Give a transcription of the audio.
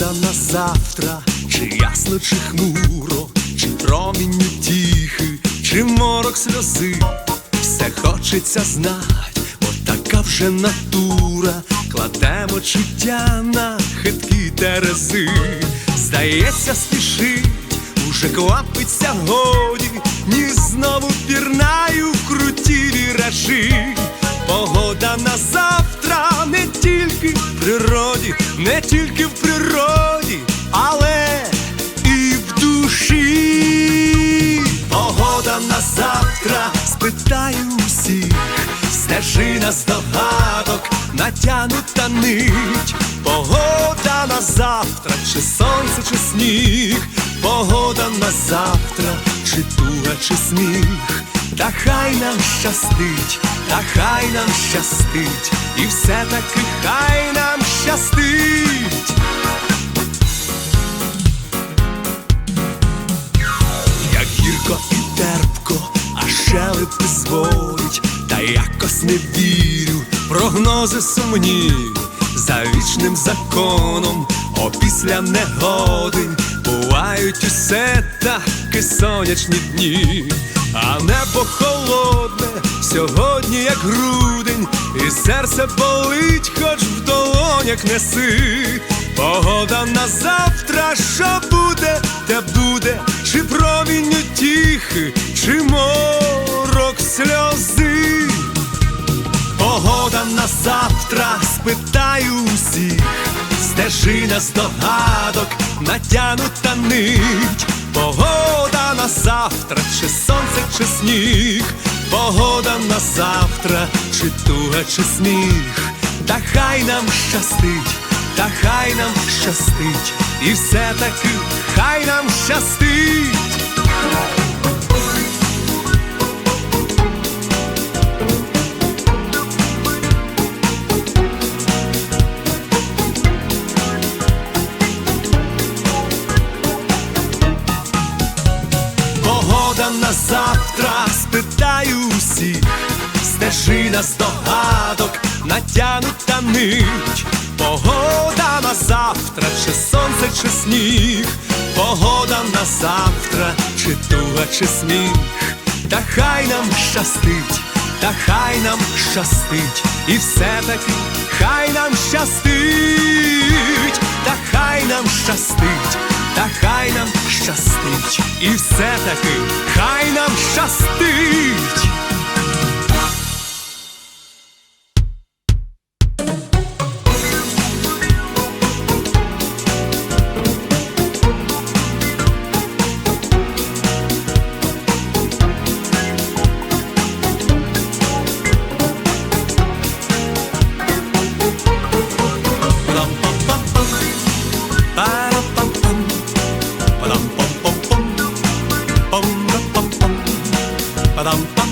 Погода на завтра, чи ясно, чи хмуро, чи промінь тіхи, чи морок сльози, все хочеться знать, от така вже натура, кладемо чуття на хиткі терези, здається, спішить, уже квапиться годі, ні знову пірнаю круті віражі. Стежина здогадок, натянута нить. Погода на завтра, чи сонце, чи сніг, погода на завтра, чи туга, чи сміх. Та хай нам щастить, та хай нам щастить, і все таки хай нам щастить. Якось не вірю, прогнози сумні, за вічним законом, опісля негоди бувають усе таки сонячні дні, а небо холодне сьогодні, як грудень, і серце болить, хоч в долонях неси. Погода на завтра, що буде, те буде, чи промінь тіхи, завтра, спитаю усіх, стежина здогадок, натянута нить. Погода на завтра, чи сонце, чи сніг, погода на завтра, чи туга, чи сміх, та хай нам щастить, та хай нам щастить, і все таки хай нам щастить. На завтра, спитаю усіх, стежина здогадок, натянута нить. Погода на завтра, чи сонце, чи сніг, погода на завтра, чи туга, чи сміх, та хай нам щастить, та хай нам щастить, і все таки хай нам щастить, та хай нам щастить, та хай нам щастить, і все таки хай нам щастить. Ba-dum-bum.